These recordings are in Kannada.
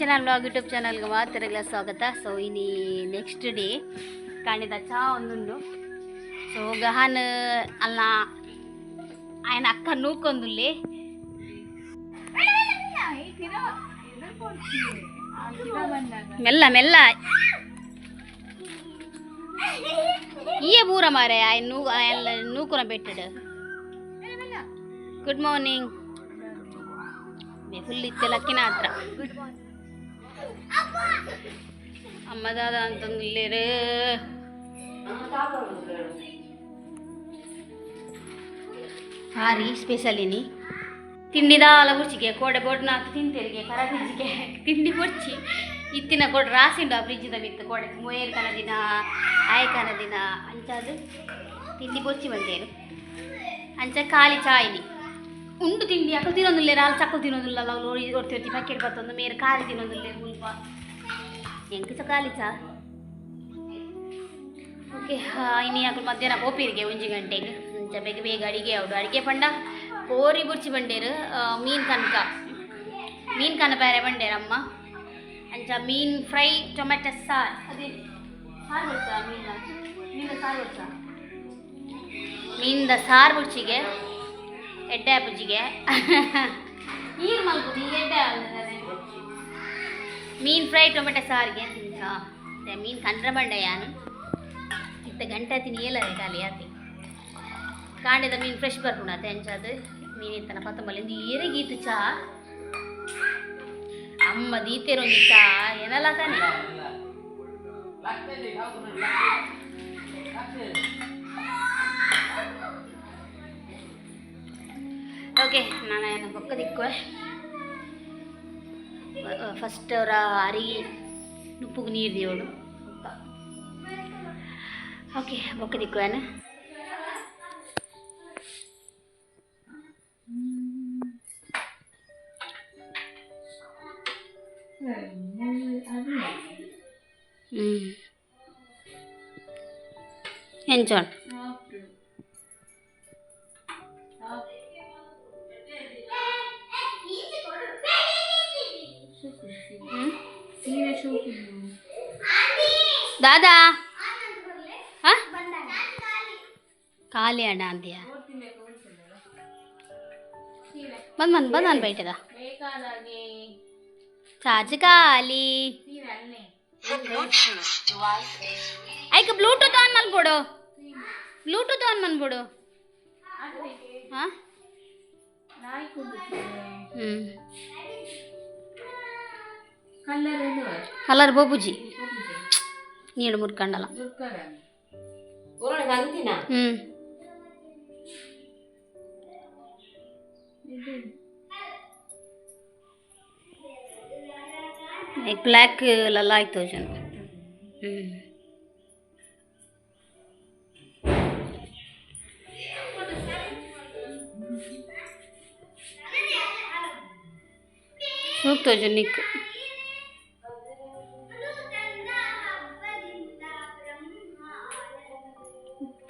ಮಿಷನ್ ಯೂಟ್ಯೂಬ್ ಚಾನೆಲ್ ಯೂಟ್ಯೂಬ್ ಚಾನಲ್ಗೆ ಮಾತಿರಗಲ ಸ್ವಾಗತ. ಸೊ ಇನಿ ನೆಕ್ಸ್ಟ್ ಡೇ ಕಾಣಿದ ಚಾ ಒಂದುಂಡು. ಸೊ ಗಹನ್ ಅಲ್ಲ ಆಯ್ನ ಅಕ್ಕ ನೂಕೊಂದು ಮೆಲ್ಲ ಮೆಲ್ಲ. ಈ ಬೂರ ಮಾರೆ ಆಯ್ ನೂ ಎಲ್ಲ ನೂಕುನ ಗುಡ್ ಮಾರ್ನಿಂಗ್ ಫುಲ್ ಇತ್ತೆ ಲಕ್ಕಿನ ಹತ್ರ. ಗುಡ್ ಮಾರ್ನಿಂಗ್ ಅಮ್ಮ ದಾದ ಅಂತಂದಿಲ್ಲೇರು ಹಾರಿ ಸ್ಪೆಷಲ್ ಇನಿ ತಿಂಡಿದಾಲ ಬುರ್ಚಿಗೆ ಕೋಡೆ ಬೋಡ್ ನಾಲ್ಕು ತಿಂತೇರಿಗೆ ಕರ ಫ್ರಿಜ್ಗೆ ತಿಂಡಿ ಬುರ್ಚಿ ಇತ್ತಿನ ಕೊಡ್ ರಾಸಿಂಡು ಆ ಫ್ರಿಜ್ದ ಬಿತ್ತು ಕೋಡೆ ಮೂಯೇರು ಕನ ದಿನ ಆಯ್ಕನ ದಿನ ಅಂಚಾದು ತಿಂಡಿ ಬೊಚ್ಚಿ ಬಂದೇರು ಅಂಚ ಖಾಲಿ ಚಾಯ್ನಿ ಉಂಡು ತಿಂಡಿ ಅಕ್ಕಲು ತಿನ್ನೋದಿಲ್ಲ ಹಾಲು ಸಕ್ಕಲು ತಿನ್ನೋದಿಲ್ಲ, ನಾವು ನೋಡಿ ಹೊಡ್ತಿರ್ತಿ ಪ್ಯಾಕೆಟ್ ಬರ್ತೊಂದು ಮೇರೆ ಖಾಲಿ ತಿನ್ನೋದಿಲ್ಲ ಗುಲ್ಪ ಹೆಂಗೆ ಸಹ ಖಾಲಿ ಚಾ? ಓಕೆ ಇನ್ನು ಅಕ್ಕಲು ಮಧ್ಯಾಹ್ನ ಹೋಪಿರಿಗೆ ಒಂಜಿ ಗಂಟೆಗೆ ಬೇಗ ಬೇಗ ಅಡಿಗೆ ಅವಡು ಅಡಿಗೆ ಪಂಡ, ಕೋರಿ ಬುರ್ಚಿ ಬಂಡೇರು ಮೀನು ಕನಕ. ಮೀನು ಕನ ಬೇರೆ ಬಂಡೇರು ಅಮ್ಮ? ಅಂಚ ಮೀನ್ ಫ್ರೈ ಟೊಮೆಟೊ ಸಾರು. ಅದೇ, ಸಾರು ಬರ್ತಾ ಮೀನ? ಮೀನ ಸಾರು ಬರ್ತಾ ಮೀನಿಂದ ಸಾರು ಬುರ್ಚಿಗೆ. ಎಡ್ಡೆ ಬುಜ್ಜಿಗೆ ನೀರು ಮಲ್ಬೋದು ಈಗ ಎಡ್ಡೆ ಆಗ್ತದೆ ಮೀನು ಫ್ರೈ ಟೊಮೆಟೊ ಸಾರಿಗೆ ತಿಂತ ಅದೇ ಮೀನು ಕಂಡ್ರೆ ಬಂಡೆ ಯಾನು ಇತ್ತ ಗಂಟೆ ತಿನಿ ಏಲರೆ ಖಾಲಿ ಆತಿ ಕಾಂಡೆದ ಮೀನು ಫ್ರೆಶ್ ಬರ್ಪುಣ ಅತ್ತೆ ಅಂಚದು ಮೀನು ಇತ್ತನ ಪತ್ತಂಬಲ್ಲಿಂದ ಏರಿಗೀತು ಚಾ ಅಮ್ಮ ದೀತೆರೊಂದು ಚಾ ಏನಲ್ಲ ತಾನೆ ಓಕೆ ನಾನು ಏನು ಬೊಕ್ಕ ದಿಕ್ಕುವೆ ಫಸ್ಟ್ ಅವರ ಅರಿ ಉಪ್ಪುಗೆ ನೀರು ದಿಯೋಡು ಓಕೆ ಬೊಕ್ಕ ದಿಕ್ಕುವೇನ ಹ್ಞೂ ಅಂದ್ಯ ಬಂದ್ ಬಂದ್ ಬಂದ್ ಅನ್ ಬೈಟದ ಚಾರ್ಜ್ ಖಾಲಿ. ಐಕ ಬ್ಲೂಟೂತ್ ಆನ್ ಮಾಡ್ಬಿಡು ಬ್ಲೂಟೂತ್ ಆನ್ ಮಾಡ್ಬಿಡು ಹಾ? ಹ್ಞೂ ಕಲರ್ ಬೋಬುಜಿ. ನೀಡು ಮುರ್ಕಂಡಲ್ಲ. ಹ್ಞೂ ಬ್ಲ್ಯಾಕ್ ಎಲ್ಲ ಆಯ್ತು ಜನ ಹ್ಞೂ ಸೂಕ್ತ ಜನಿಕ್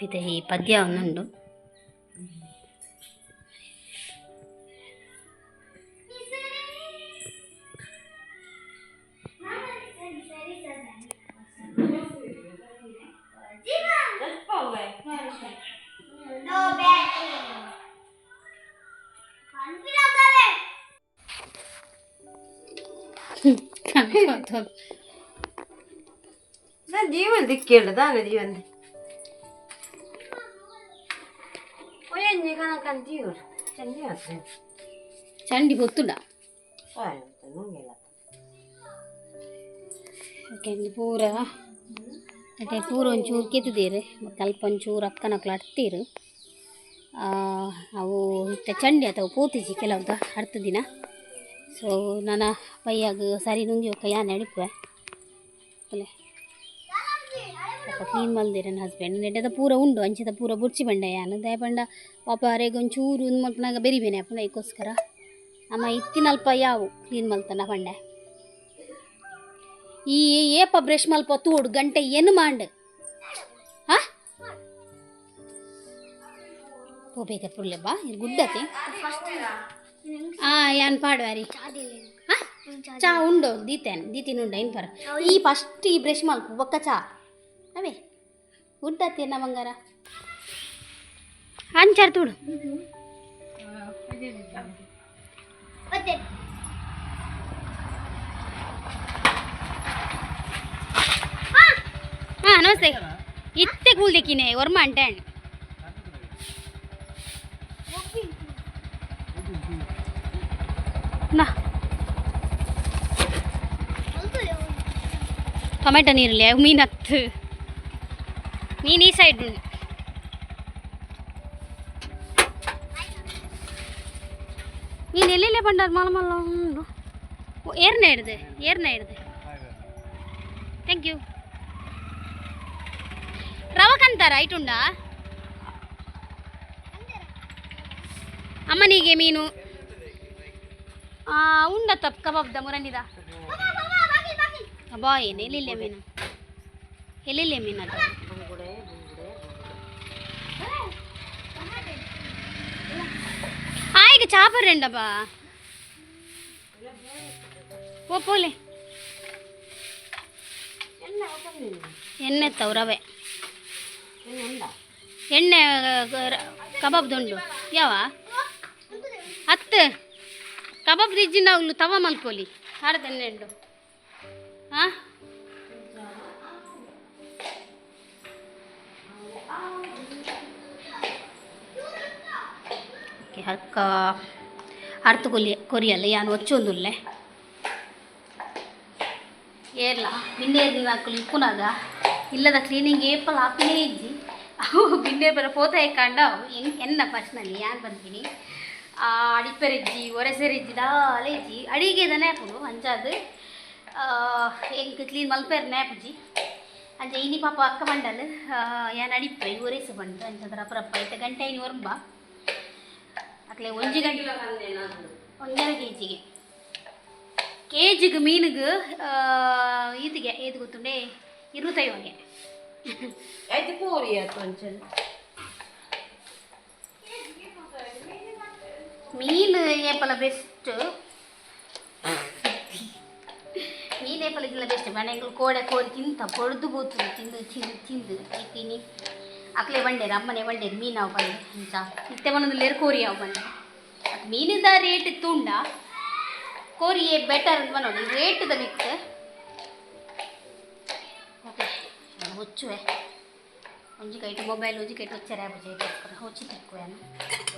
ಇದೆ ಈ ಪದ್ಯ ಒಂದುಂಡು ಒಯ್ಯಂಜಿ ಕನಕ ಜೀವನ ಚಂದಿ ಆಗ್ತದೆ ಚಂಡಿ ಗೊತ್ತುಂಡ ಪೂರ ಅದೇ ಪೂರ ಒಂಚೂರು ಕೆತ್ತಿದ್ದೀರಿ. ಅಲ್ಪ ಒಂಚೂರು ಅಕ್ಕನಕ್ಲು ಅಡ್ತೀರು. ಅವು ಇತ್ತ ಚಂಡಿ ಅಥವಾ ಪೋತಿಜಿ ಕೆಲವ್ದು ಅರ್ಥ ದಿನ. ಸೊ ನನ್ನ ಪೈಯಾಗ ಸಾರಿ ನುಂಗಿ ಯಾನ್ ಅಡಿಪುವೆ ಅಲ್ಲೇ ಕ್ಲೀನ್ ಮಲ್ದಿರ ನನ್ನ ಹಸ್ಬೆಂಡ್ ನೆಡ್ಡದ ಪೂರ ಉಂಡು ಅಂಚಿದ ಪೂರ ಬುರ್ಚಿ ಬಂಡೆ ಯಾನು ದಯ ಬಂಡ ಪಾಪ ಅರೆಗೆ ಒಂಚೂರು ಮಲ್ಪನಾಗ ಬೆರಿಬೇನೆ ಅಪ್ಪನ ಇದಕ್ಕೋಸ್ಕರ ಅಮ್ಮ ಇತ್ತಿನ ಅಲ್ಪ ಯಾವು ಕ್ಲೀನ್ ಮಲ್ತನ ಬಂಡೆ ಈ ಏಪ ಬ್ರಷ್ ಮಲ್ಪ ತೂಡು ಗಂಟೆ ಏನು ಮಾಂಡ್ ಹಾ ಹೋಗ್ಬೇಕ ಪುರ್ಲೆ ಬಾ ಇದು ಗುಡ್ಡತಿ ಆ ಯಾನ್ ಪಾಡ್ವಾರಿ ಹಾ ಚಾ ಉಂಡು ದೀತೇನೆ ದೀತಿನ ಉಂಡ ಏನು ಪರ ಈ ಫಸ್ಟ್ ಈ ಬ್ರಷ್ ಮಲ್ಪು ಬೊಕ್ಕ ಚಾ ಅವೇ ಉಡ್ಡತ್ತೇನ ಬಂಗಾರ ಅಂಚಾರ್ ತುಡು ಹಾಂ ನಮಸ್ತೆ ಇತ್ತೆ ಕೂಲ್ದೆಕ್ಕಿನೆ ವರ್ಮ ಅಂಟೆ ಟೊಮೆಟೊ ನೀರಲ್ಲಿ ಮೀನು ಹತ್ತು ಮೀನು ಈ ಸೈಡ್ ಉಂಟು ನೀನು ಎಲ್ಲೆಲ್ಲೇ ಬಂಡಾರ ಮಲ ಮಲ್ಲ ಉಂಡು ಏರ್ನ ಹಿಡ್ದೆ ಏರ್ನ ಹಿಡ್ದೆ ಥ್ಯಾಂಕ್ ಯು ರವಕಂತಾರ ಐಟುಂಡ ಅಮ್ಮನಿಗೆ ಮೀನು ಆ, ಉಂಡ ತಪ್ಪ ಕಬಾಬ್ದ ಮುರಂಡಿದ ಅಬ್ಬಾ ಏನು ಎಲ್ಲಿಲ್ಲ ಮೀನು? ಎಲ್ಲಿಲ್ಲ ಮೀನು ಅದು? ಆಯ್ಕೆ ಚಾಪರ್ ರೆಂಡಬ್ಬಾ ಓ ಪೋಲೆ ಎಣ್ಣೆ ಎತ್ತವು ರವೆ. ಎಣ್ಣೆ ಕಬಾಬ್ದುಂಡು ಯಾವ? ಹತ್ತು. ಕಬಾಬ್ ರಿಜ್ಜಿನ ಅವ್ಲು ತವ ಮಲ್ಕೋಲಿ ಹಾರದ ಎಣ್ಣೆ ಉಂಡು. ಹಾಂ ಹಕ್ಕ ಅರ್ಥ ಕೊಲಿ ಕೊರಿಯಲ್ಲ, ಯಾನು ಒಚ್ಚೊಂದುಲ್ಲೆ ಏರ್ಲ ಬಿಂಡೆ ನೀವು ಹಾಕಲು ಇಪ್ಪುನಾಗ ಇಲ್ಲದ ಕ್ಲೀನಿಂಗ್ ಏಪಲ್ ಹಾಕಿನೇ ಇಜ್ಜಿ. ಅವು ಬಿಂಡೆ ಬರ ಪೋತ ಕಂಡ. ಹೆಂಗ್ ಎನ್ನ ಫಸ್ಟ್ನಲ್ಲಿ ಯಾನ್ ಬಂತೀನಿ ಅಡಿಪೆರಿಜ್ಜಿ ಒರೆಸೆರಿಜ್ಜಿ, ದಾಲೆ ಇಜ್ಜಿ. ಅಡಿಗೆ ದನೆ ಹಾಕೋದು ಎಂಕ್ ಕ್ಲೀನ್ ಮಲ್ಪೇರ್ ನ್ಯಾಪುಜಿ ಅಂಚ ಇನಿ ಪಾಪ ಅಕ್ಕ ಮಂಡಲ್ ಯಾನ್ ಅಡಿಪ್ಪ ಇನ್ನು ಒರೇಸ ಬಂತು ಅಂಚದ್ರ ಅಪರಪ್ಪ ಐತ ಗಂಟೆ ಇನ್ನು ಒರಂಬ ಅಕ್ಲೆ ಒಂಜಿ ಗಂಟೆ ಒಂದರ ಕೆ ಜಿಗೆ ಕೆ ಜಿಗೆ ಮೀನಿಗೆ ಈತಿಗೆ ಏದು ಗೊತ್ತುಂಡೆ ಇರುತ್ತೈವಾಗೆ ಆಯ್ತು ಪೂರಿ ಆಯ್ತು ಅಂಚಲ್ ಮೀನು ಏಪಲ ಬೆಸ್ಟ್ సీలేపలకి బెస్ట్ వెనకలు కోడ కోరి తింత పొడుదు పోతుంది తిందు తిందు తిందు అయి తిని అక్కలే వండేరు అమ్మనే వండేరు ಅಂತ. అవ్వండి ఇంకా ఇత్తే ಕೋರಿ లేరు కోరి అవ్వండి ರೇಟ್ ತುಂಡ. ಕೋರಿಯೇ ಬೆಟರ್ ಅಂತ ರೇಟ್ ರೇಟ್ದ ಬಿತ್ತೆ ಓಕೆ. ಹೊಚ್ಚುವೆ. ಒಂಜಿ ಕೈಟ್ ಮೊಬೈಲ್ ಒಂಜಿ ಕೈಟ್ ಹೊಚ್ಚರೆ ಬುಜೆ ಹೊಚ್ಚಿ ತಿಕ್ಕುವೆನು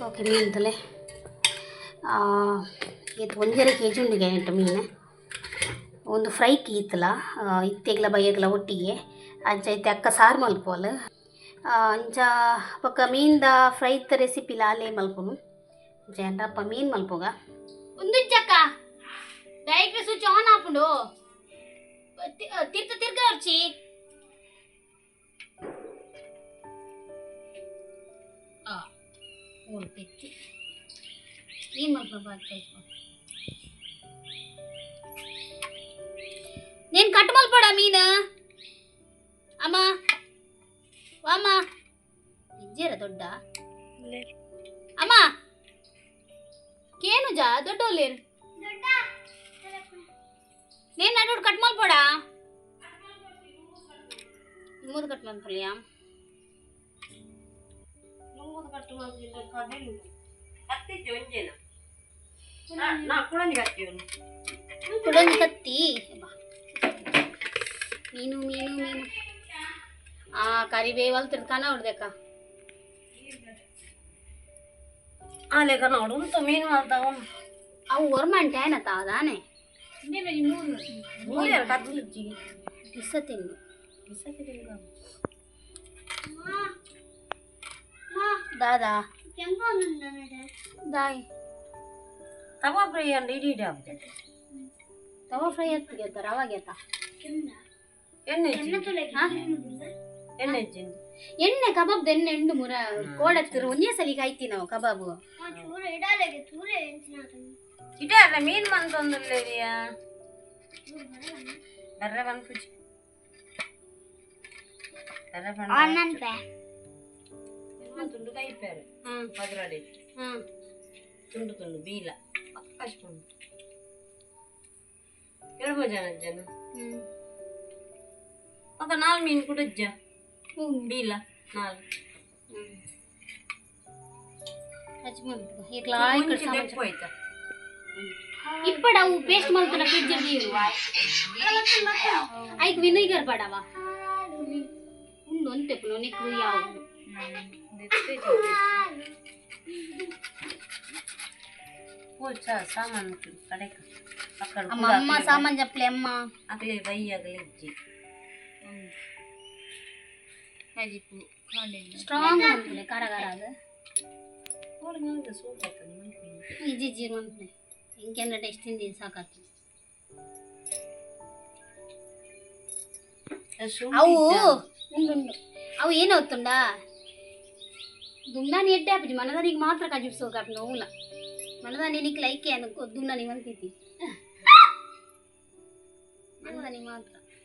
ಓಕೆ ಮೀನ್ದಲೆ ಇದು ಒಂದೆರಡು ಕೆ ಜಿ ಉಂಡಿಗೆ ಎಂಟು ಮೀನು. ಒಂದು ಫ್ರೈ ಕೀತ್ಲ ಇತ್ತೆಗ್ಲ ಬೈಯಗ್ಲ ಒಟ್ಟಿಗೆ, ಅಂಚ ಇತ್ತೆ ಅಕ್ಕ ಸಾರು ಮಲ್ಪೋಲು ಅಂಚ ಪಕ್ಕ ಮೀನ್ದ ಇತ್ತ ರೆಸಿಪಿ ಲಾಲೆ ಮಲ್ಪುನು. ಜನರಪ್ಪ ಮೀನು ಮಲ್ಪೋಗ? ಒಂದು ಚಕ್ಕ ಡೈರೆಕ್ಟ್ ಸ್ವಿಚ್ ಆನ್ ಆಪುಂಡು ತಿರ್ತ ತಿರ್ಗ ಅರ್ಚಿ. ಏನು ನೀನು ಕಟ್ ಮಲ್ಪಡ ಮೀನು. ಅಮ್ಮ ವಾಮ ಹೆಜ್ಜೆರ ದೊಡ್ಡ. ಅಮ್ಮ ಕೇನು ಜಾ ದೊಡ್ಡ ಒಲ್ಲೇರು ನೀನು ನಡು ಕಟ್ ಮಲ್ಪಡ ಮೂದು ಕಟ್ ಮಲ್ಪಲಿಯಾ ಮೂದು ಕಟ್ ಅತ್ತೆ ನಾ ಕತ್ತಿ ಕತ್ತಿ? ಮೀನು ಮೀನು ಮೀನು. ಆ ಕರಿಬೇವಲ್ಲಿ ತಿರ್ಕಾನ ಹೊಡ್ದಕ್ಕ ಆಲೇಕ ನೋಡು ಉಂಟು ಮೀನು ಮಾಡ್ತಾವ ಅವು ಒರ್ಮಂಟೆ ಏನತ್ತ ಅದಾನೆ? ಇಸ ತಿನ್ನು ದಾದಾ ದಾಯ್. ತವ ಫ್ರೈ ಅಂಡ್ ತವ ಫ್ರೈ ಎತ್ತಿಗೆತ್ತಾರ ಅವಾಗೆತ್ತಾ ಎಣ್ಣೆ ಕಬಾಬ್ ಎಣ್ಣೆ ಎಂಟು ಮುರ ಕೋಡತ್ತಿರು ಒಂದೇ ಸಲಿಗೆ ಆಯ್ತಿ ನಾವು ಕಬಾಬು ಇಟಾರ ಮೀನ್ ಬಂತಂದಿಲ್ಲ ಬರ್ರ ಬಂದ್ ಕುಜಿ ಬರ್ರ ಬಂದ ತುಂಡು ಕೈಪೇರು ಪದ್ರಾಡಿ ತುಂಡು ತುಂಡು ಬೀಲ ಪಕ್ಕಷ್ಟು ಹೇಳ್ಬೋದು ಜನ ಜನ ಹ್ಞೂ ఒక నాలుగు మీన్ కూడా ఇచ్చా బీలా నాలుగు ఇట్లా ఇక్కడ ఇప్పుడు అవు పేస్ట్ మలుతున్న ఫ్రిడ్జ్ అయికి వినిగర్ పడవా ఉండు అంతే ఇప్పుడు నీకు యావు సామాన్ అమ్మ సామాన్ చెప్పలే అమ్మ అగలే వై అగలే ఇచ్చి ಸ್ಟ್ರಾಂಗ್ ಅಂತಲೇ ಖಾರ ಖಾರ ಅದು సూప్ అవుతుంది ಇಜ್ಜಿ ಜೀರು ಅಂತಲೇ ಇಂಕೆಂದ್ರೆ ಟೇಸ್ಟ್ ತಿಂದಿ ಸಾಕಾಗ್ತದೆ ಅವು ಉಂಡುಂಡು ಅವು ಏನು అవుతుండా దుమ్నాని ఎడ్డే ఆపిది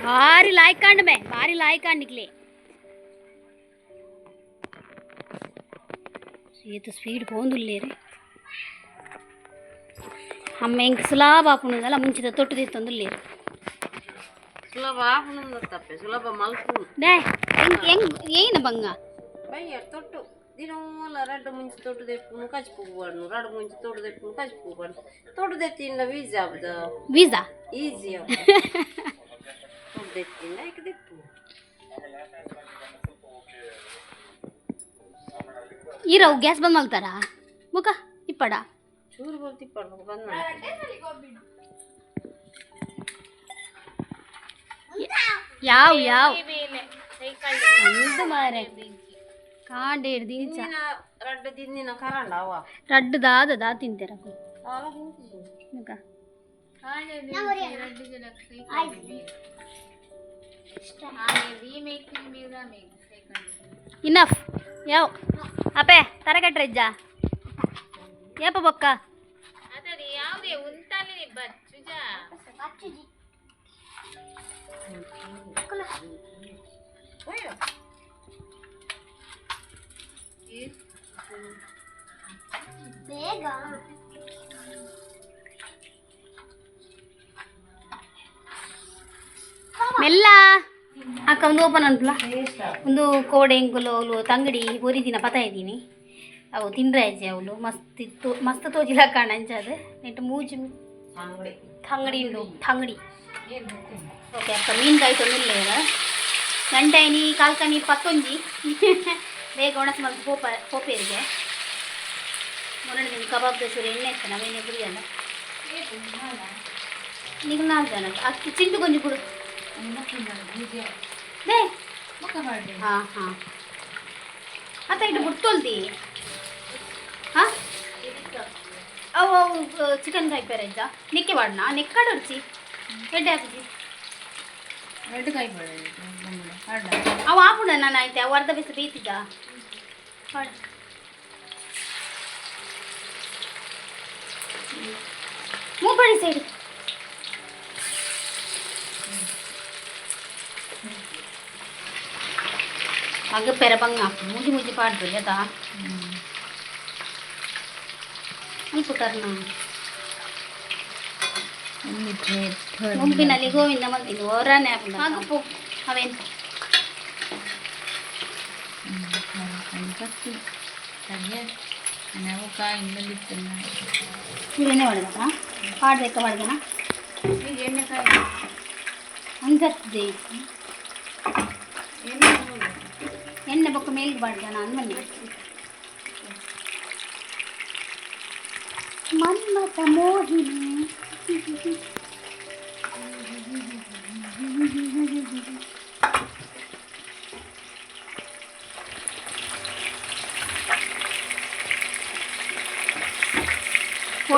भारी लाइक कांड में भारी लाइक कांड निकले ये तो स्पीड बहुत ले रहे అమ్మ ఇంక సులభ ఆపునుంది అలా ముంచిద తొట్టు తీసి తొందరలేరు సులభ ఆపునుంది తప్పే సులభ మలుపు డే ఇంకేం ఏయిన బంగా బయ్యర్ తొట్టు ದಿನವಲ್ಲ ರಡ್ಡು ಮುಂಚೆ ತೊಟ್ಟು ತೆಪ್ಪುನು ಕಚ್ಕೋಬಾರ್ದು ರಡ್ಡು ಮುಂಚೆ ತೊಟ್ಟು ತೆಪ್ಪುನು ಕಚ್ಕೋಬಾರ್ದು ತೊಟ್ಟು ದೆತ್ತಿನ ಈಜಿ ಆಗ್ದ ವೀಸಾ ಈಜಿ ತೊಟ್ಟು ದೆತ್ತಿನ ಈಗ ತೆಪ್ಪು ಈರವು ಗ್ಯಾಸ್ ಬಂದ್ ಮಲ್ತಾರ ಮುಖ ಇಪ್ಪಡ. ಚೂರು ಬರ್ತಿ ಪಡ್ಬೇಕು ಬಂದ ಯಾವ ಯಾವ? ಅಂದು ಮಾರೆ ಕಾಂಡೆ ಹಿಡ್ದೀನಿ ಚಾ ರಡ್ಡು ದಿನ ಕರಂಡ ಅವ ರಡ್ಡು ದಾದ ದಾ ತಿಂತೀರ ಸಾಲ ತಿಂತಿದ್ದೆ ಮುಖ ಇನಫ್ ಯಾವ ಅಪೆ ತರಗಟ್ರಜ್ಜ ಏಪ ಬೊಕ್ಕ ಮೆಲ್ಲ. ಅಕ್ಕ ಒಂದು ಓಪನ್ ಅನ್ಪಲ ಒಂದು ಕೋಡೆ ಎಂಕುಲು ತಂಗಡಿ ಒರಿದಿನ ಪತ ಇದ್ದೀನಿ. ಅವು ತಿಂಡ್ರೆ ಅಜ್ಜಿ ಅವಳು. ಮಸ್ತ್ ಇತ್ತು. ಮಸ್ತ್ ತೋಜಿಲ್ಲ ಕಾಣ ಅಂಜಾದ ನೆಟ್ಟು ಮೂಜಿ ತಂಗಡಿ. ಉಂಡು ತಂಗಡಿ. ಓಕೆ ಅಕ್ಕ ಮೀನ್ಕಾಯಿ ತೊಂದಿಲ್ಲ ಗಂಟೈನಿ ಕಾಲ್ಕನಿ ಪತ್ತೊಂಜಿ ಬೇಗ ಒಣಸ್ ಮಲ್ತು ಹೋಪ ಪೋಪೇರಿಗೆ. ಮೊನ್ನೆ ನಿಮ್ಗೆ ಕಬಾಬ್ ದಸೂರು ಎಣ್ಣೆ ಇತ್ತು ನಾವೇನೆ ಬಿರಿಯಲ್ಲ ನೀವು ನಾಲ್ಕು ಜನ ಅಕ್ಕಿ ಚಿಂಟು ಗೊಂಜಿ ಬಿಡು ದೇ ಹಾಂ ಹಾಂ. ಅತ್ತ ಇದು ಬಿಡ್ತೊಲ್ತಿ ಹಾಂ? ಅವು ಅವು ಚಿಕನ್ ಕಾಯಿ ಬೇರೆ ಇದ್ದ. ನಿಕ್ಕೆ ಬಾಡ್ನ ನೆಕ್ಕಡ ಉಡ್ಚಿ ಎಡ್ಡೆ ಹಾಕಿಜಿ ಅವು ಆಪುಡ ನಾನು ಆಯ್ತು. ಅವು ಅರ್ಧ ಬೇಸ ಬೇಯ್ತಿದ್ದ? மூப்படி சைடு మగ పెరపంగ మూజి మూజి పాడు లేదా అనుకుంటారు ముంపినలి గోవిందమ్మ ఇది ఓరా నేపం ఆగిపో అవేంత సరే ಮಲ್ತಿದ್ದು ಹೊರನೇ ಹಾಕು ಅವೇನು ಎಣ್ಣೆ ಹೊಡೆದ ಪಾಡ್ಬೇಕ ಹೊಡೆದನ ಹಂಗತ್ತದೆ ಎಣ್ಣೆ ಬೊಕ್ಕ ಮೇಲ್ಗೆ ಬಾಡ್ದನ ಅಂದ್ಮನೆ ಮನ್ಮಥ ಮೋಹಿನಿ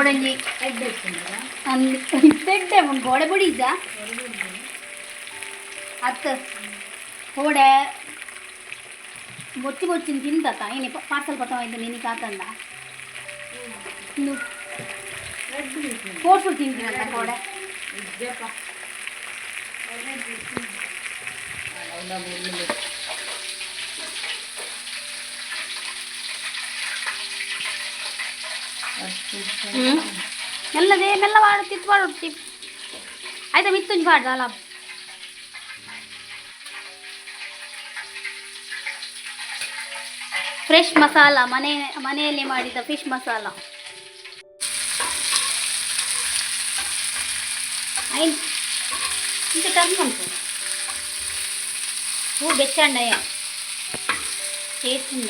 గోడంగి ఇప్పెట్టే గోడబుడి ఇదా అత్త గోడ బొచ్చి బొచ్చింది తిందాక ఈయన పార్సల్ పట్టం అయింది నేను కాకుండా నువ్వు ఫోర్ఫుల్ తింటున్నా గోడ అవునా ಕೋಡೆ ಹ್ಞೂ ಮೆಲ್ಲದೆ ಮೆಲ್ಲ ಮಾಡು ತಿತ್ತು ಮಾಡು ತಿಪ್ ಆಯ್ತಾ ಮಿತ್ತುಂಜಿ ಪಾಡ್ದ ಅಲ್ಲ ಫ್ರೆಶ್ ಮಸಾಲ ಮನೆ ಮನೆಯಲ್ಲಿ ಮಾಡಿದ ಫಿಶ್ ಮಸಾಲ ಐನ್ ಇಂತ ಟರ್ನ್ ಉಂಟು ಹೂ ಬೆಚ್ಚಂಡಯ್ಯ ಟೇಸ್ಟ್ ಉಂಡ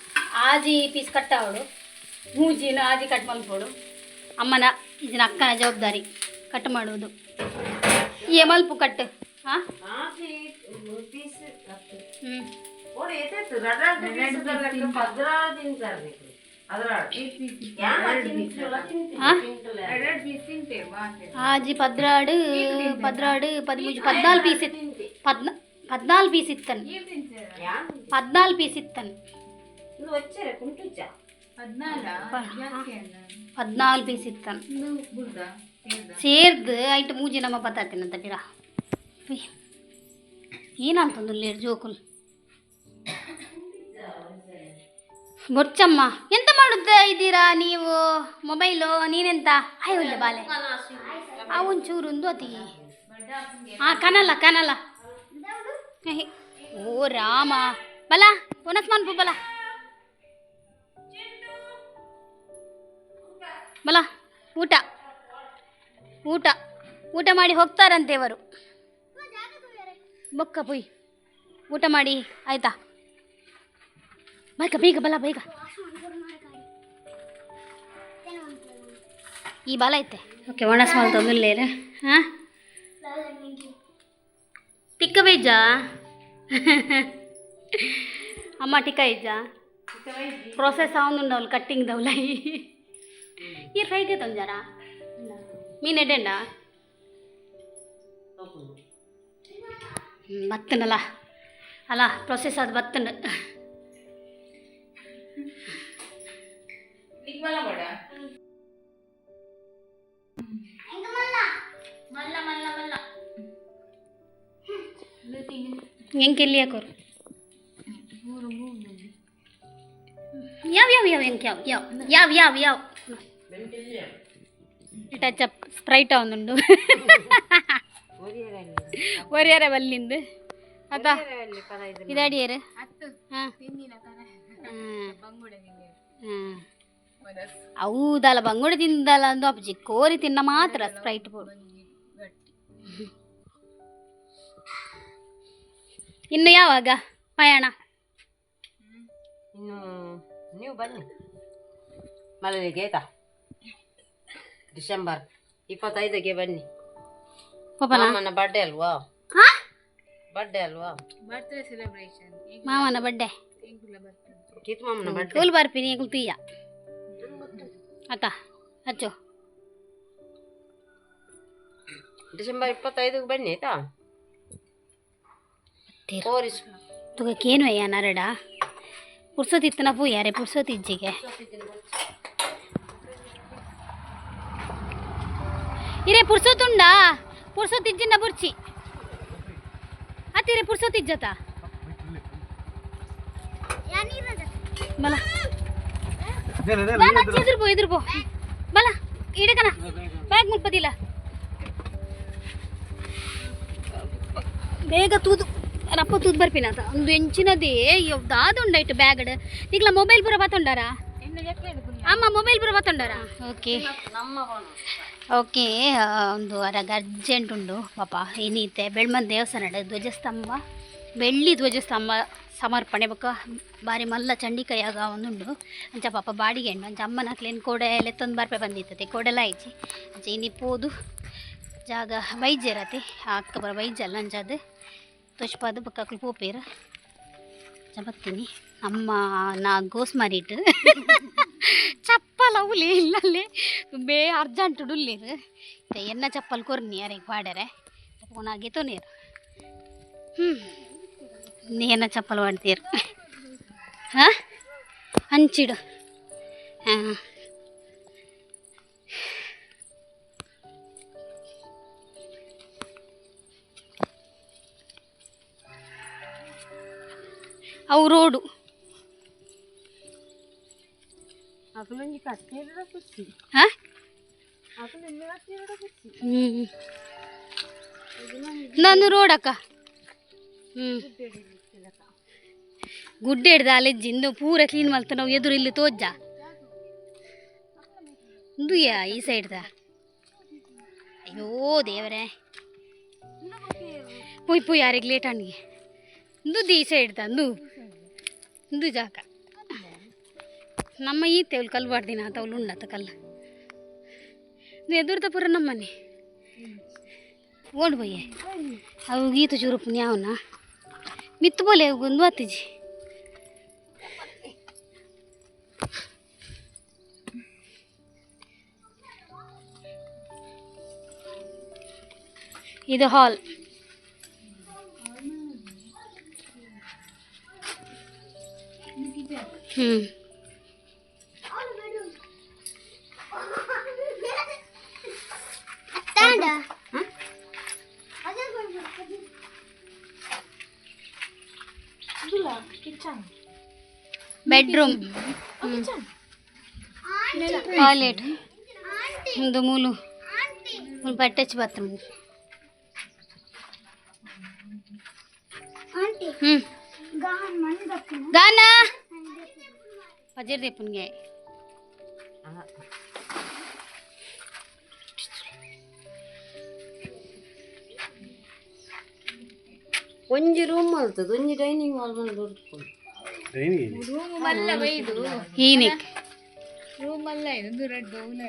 ಆಜಿ ಪೀಸ್ ಕಟ್ಟಾವಡು ಮೂಜಿನ ಆಜಿ ಕಟ್ ಮಲ್ಪೋಡು ಅಮ್ಮನ ಇದನ್ನ ಅಕ್ಕನ ಜವಾಬ್ದಾರಿ ಕಟ್ ಮಾಡುವುದು. ಏ ಮಲ್ಪು ಕಟ್ ಹಾಂ? ಕಟ್ಟು. ಹ್ಞೂ ಕೋಡೆ ಏತಾಯ್ತು ರಡ್ಡ ರಡ್ಡ ಪದ್ರ ತಿಂತಾರೆ ನೀವು ಅದ್ರ ಯಾನ ತಿಂತಿಲ್ಲ ಹಾಂ? ತಿಂತಿಲ್ಲ ಆಜಿ ಹದಿನಾಲ್ಕು ಪೀಸ್ ಇತ್ತನ್ ಸೇರ್ದು ಐಟು ಮೂಜಿ ನಮ್ಮ ಬತ್ತಾತೀನಂತ ಗಿಡ ಏನಂತಂದು ಲೇಡ್ ಜೋಕುಲ್? ಬೊಚ್ಚಮ್ಮ ಎಂತ ಮಾಡುದ ಇದ್ದೀರಾ ನೀವು? ಮೊಬೈಲು ನೀನೆಂತ? ಹಾಯ್ ಒಳ್ಳೆ ಬಾಲೆ. ಆ ಒಂಚೂರೊಂದು ಅತಿ. ಹಾ ಕನಲ ಕನಲ. ಓ ರಾಮ. ಬಲ ಪುನಸ್ಮಾನ್ ಪುಬಲ ಬಲ ಊಟ. ಊಟ. ಊಟ ಮಾಡಿ ಹೋಗ್ತಾರಂತೆ ಇವರು ಬೊಕ್ಕ ಪುಯ್ ಊಟ ಮಾಡಿ ಆಯ್ತಾ? ಬೈಕ ಬೇಗ ಬಲ ಬೇಗ. ಈ ಬಲ ಐತೆ. ಓಕೆ ಒಣ ಸ್ಮಾಲ್ ತಗೊಂಡಿಲ್ಲ ಹಾಂ? ಟಿಕ್ಕ ಬೀಜ? ಅಮ್ಮ ಟಿಕ್ಕ ಬೀಜ? ಪ್ರೊಸೆಸ್ ಅವನು ಕಟ್ಟಿಂಗ್ ದೌಲೈ ये फ्राई के तक जरा மீன் எடேண்டா ಬತ್ತನಲ್ಲ ಅಲ್ಲ ಪ್ರೊಸೆಸ್ ಅದು ಬತ್ತನ ಹೆಂಗೆ ಕೆಲ್ಲಿ ಹಾಕೋರು ಯಾವ ಯಾವ ಯಾವ ಹೆಂಗೆ ಯಾವ ಯಾವ ಯಾವ ಯಾವ ಯಾವ ಟಚ್ ಅಪ್ ಸ್ಪ್ರೈಟ್ ಅವನುಂಡು ಒರಿಯರ ಬಲ್ಲಿಂದು ಅದ. ಇದಾಡಿಯರು ಹೌದಲ್ಲ, ಬಂಗುಡೆ ತಿಂದಲ್ಲ ಅಂದು ಅಪ್ಪಜಿ. ಕೋರಿ ತಿನ್ನ ಮಾತ್ರ ಸ್ಪ್ರೈಟ್ ಬೋರ್ಡ್ ಇನ್ನು ಯಾವಾಗ, ಪಯಣ? ನೀವು ಬನ್ನಿ. ಮಲಲಿಗೆ ಆಯ್ತಾ? ಡಿಸೆಂಬರ್ ಇಪ್ಪತ್ತೈದಕ್ಕೆ ಬನ್ನಿ. ಪಾಪನ ಮಾಮನ ಬರ್ಡೇ ಅಲ್ವಾ? ಹಾ? ಬರ್ಡೇ ಅಲ್ವಾ? ಬರ್ತ್ಡೇ ಸೆಲೆಬ್ರೇಷನ್ ಮಾಮನ ಬರ್ಡೇ ಕಿತ್ ಮಾಮನ ಬರ್ಡೇ ಕೂಲ್ ಬರ್ಪಿನಿ ಕೂಲ್ ಅಕ್ಕ ಅಚ್ಚು ಹಚ್ಚು. ಡಿಸೆಂಬರ್ ಇಪ್ಪತ್ತೈದಕ್ಕೆ ಬನ್ನಿ ಆಯ್ತಾ? ತೀರ್. ತೋರಿಸು. ತುಗಕ್ಕೇನು ಅಯ್ಯ ನರಡ? ಪುರ್ಸೋತಿತ್ತನ ಪೂ ಯಾರೇ ಪುರ್ಸೋತಿಜ್ಜಿಗೆ ಇರೇ ಪುರ್ಸೊತ್ತುಂಡ ಪುರ್ಸೊತ್ತಿಜ್ಜಿನ ಬುರ್ಚಿ. ಅತ್ತಿರೆ ಪುರ್ಸೊತ್ತಿಜ್ಜತ ಬಲ. ಎದುರು ಎದುರು ಪೋ ಬಲ ಇಡಕನ ಬ್ಯಾಗ್ ಮುಲ್ಪದಿಲ್ಲ ಬೇಗ ತೂದು ರಪ್ಪ ತೂದು ಬರ್ಪಿನಾತ ಒಂದು ಎಂಚಿನದೇ ಯಾವ್ದಾದು ಉಂಡಾಯ್ತು ಬ್ಯಾಗಡ್. ಈಗಲ ಮೊಬೈಲ್ ಪೂರ ಬತ್ತೊಂಡಾರ ಅಮ್ಮ ಮೊಬೈಲ್ ಬರ ಬತ್ತೊಂಡಾರ ಓಕೆ. ಓಕೆ ಒಂದು ಅರಗ ಅರ್ಜೆಂಟ್ ಉಂಡು ಪಾಪ. ಏನೈತೆ ಬೆಳ್ಮನ್ ದೇವಸ್ಥಾನ ಧ್ವಜಸ್ತಂಭ, ಬೆಳ್ಳಿ ಧ್ವಜಸ್ತಂಭ ಸಮರ್ಪಣೆ, ಬೊಕ್ಕ ಬಾರಿ ಮಲ್ಲ ಚಂಡಿಕಾಯಾಗ ಒಂದುಂಡು ಅಂಚ ಪಾಪ ಬಾಡಿಗೆ ಹೆಣ್ಣು ಅಂಚ ಅಮ್ಮನ ಹಾಕ್ಲೇನ್ ಕೋಡೆ ಲೆತ್ತೊಂದು ಬರ್ಪೆ ಬಂದಿತ್ತೆ ಕೋಡೆಲ್ಲ ಆಯ್ತು ಅಂಚ ಇನ್ನಿಪ್ಪೋದು ಜಾಗ ಆ ಅಕ್ಕ ಬರ ಅಲ್ಲ ಅಂಚದು ತುಷ್ಪಾದ ಪಕ್ಕ ಪೋಪೇರ ಅಂಚ ಬತ್ತೀನಿ ಅಮ್ಮ ನಾ ಗೋಸ್ ಮಾರಿಟ್ಟು. ಚಪ್ಪಲ್ ಅವಲಿ ಇಲ್ಲಲ್ಲಿ ಬೇ, ಅರ್ಜೆಂಟ್ ಡುಲ್ಲಿರು ಎನ್ನ ಚಪ್ಪಲ್ ಕೊರ್ನಿ ಯಾರಿಗೆ ಪಾಡ್ಯಾರೆ ಆಗಿತ್ತು ನೀರು. ಹ್ಞೂ ಎನ್ನ ಚಪ್ಪಲ್ ಮಾಡ್ತೀರು ಹಾಂ? ಹಂಚಿಡು. ಹಾಂ. ಅವು ರೋಡು. ಅಕಲೊಂಜಿ ರೋಡಕ್ಕ ಹ್ಮ್. ಹ್ಞೂ ಗುಡ್ಡೆ ಹಿಡ್ದ ಅಲೆಜ್ಜಿಂದು ಪೂರ ಕ್ಲೀನ್ ಮಾಡ್ತಾ ನಾವು ಎದುರು ಇಲ್ಲಿ ತೋಜ್ಜ. ಈ ಈ ಸೈಡ್ದ ಅಯ್ಯೋ ದೇವರೇ. ಪುಯ್ ಪುಯ್ ಯಾರಿಗೆ ಲೇಟ್ ಅಣ್ಣಿಗೆ ಇಂದು ಈ ಸೈಡ್ದ ಅಂದು ಇಂದು. ಜಾಕ ನಮ್ಮ ಈ ತೆವಲ್ ಕಲ್ಲು ಬಾಡ್ದಿನ ಉಂಡತ ಕಲ್ಲ. ಇದು ಎದುರ್ದ ಪೂರ ನಮ್ಮನೆ. ಓಡ್ ಬಯ್ಯ. ಅವು ಗೀತು ಚೂರು ನ್ಯಾವನ ಮಿತ್ತು ಬೋಲೆ ಒಂದು ಅತ್ತಿಜಿ. ಇದು ಹಾಲ್. ಹ್ಞೂ ಬೆಡ್ರೂಮ್ ಟಾಯ್ಲೆಟ್ ಒಂದು ಮೂಲು. ಒಂದು ಅಟ್ಯಾಚ್ ಬಾತ್ರೂಮ್ ಹ್ಞೂ ಗಾನ ಪಜರ್ ದೇಪನ್ಗೆ ಒಂಜಿ ರೂಮ್ ಮಲ್ತದ ಒಂಜಿ ಡೈನಿಂಗ್ ಹಾಲ್ ಬಂದು ದೊಡ್ಕೊಂಡು ಹೀನಿಕ್. ರೂಮಲ್ಲ ಇದು ರೆಡ್ ಬೌಲ್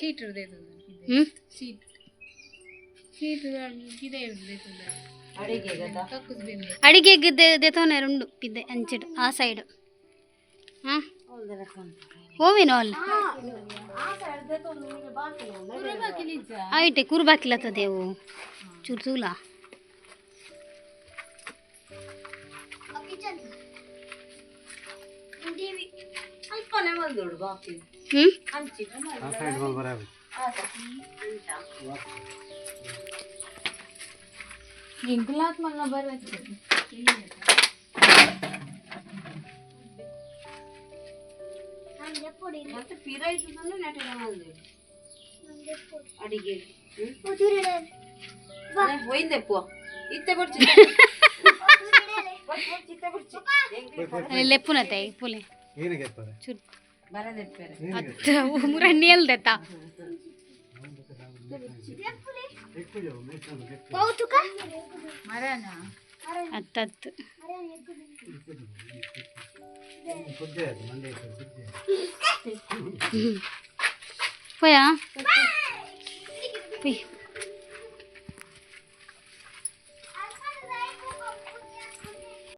ಶೀಟ್ ಇರ್ದೈತು ಹ್ಞೂ ಶೀಟ್. ಶೀಟ್ ಇದೇ ಇರ್ದೈತು ಅಡಿಗೆ ಬೆಂದೆ ಅಡಿಗೆಗೆ ದೇತವನೆ ರುಂಡು ಪಿದ್ದೆ ಅಂಚಿಡು ಆ ಸೈಡ್ ಹಾಂ? ಹೋವೇನೋ ಕುರ್ಬಾಕಿಲ್ಲ ಆಯ್ತೆ ಕುರುಬಾಕಿಲತ್ತದೇವು. ಚೂರು ತೂಲ ಅಲ್ಪನೆ ಬಂದೋಡು ಬಾಕಿ ಹ್ಞೂ ಹಂಚಿ ಗಿಂಕುಲಾತ್ ಮಲ್ಲ ಬರತ್ತೆ ಮತ್ತೆ ಪಿರಾಯ್ತದನ್ನು ನೆಟ್ಟಿನ ಬಂದು ಅಡಿಗೆ ಒಯ್ದೆ ಪೋ ಇತ್ತೆ ಬರ್ಚಿ ಅಲ್ಲಿ ಲೆಪ್ಪುನತೆ ಪುಲೆ ಚುರ್ ಮೂರಣ್ಣಿ ಅಲ್ದೆತ್ತ ಅತ್ತತ್ತು ಪೋಯಾ ಪಿ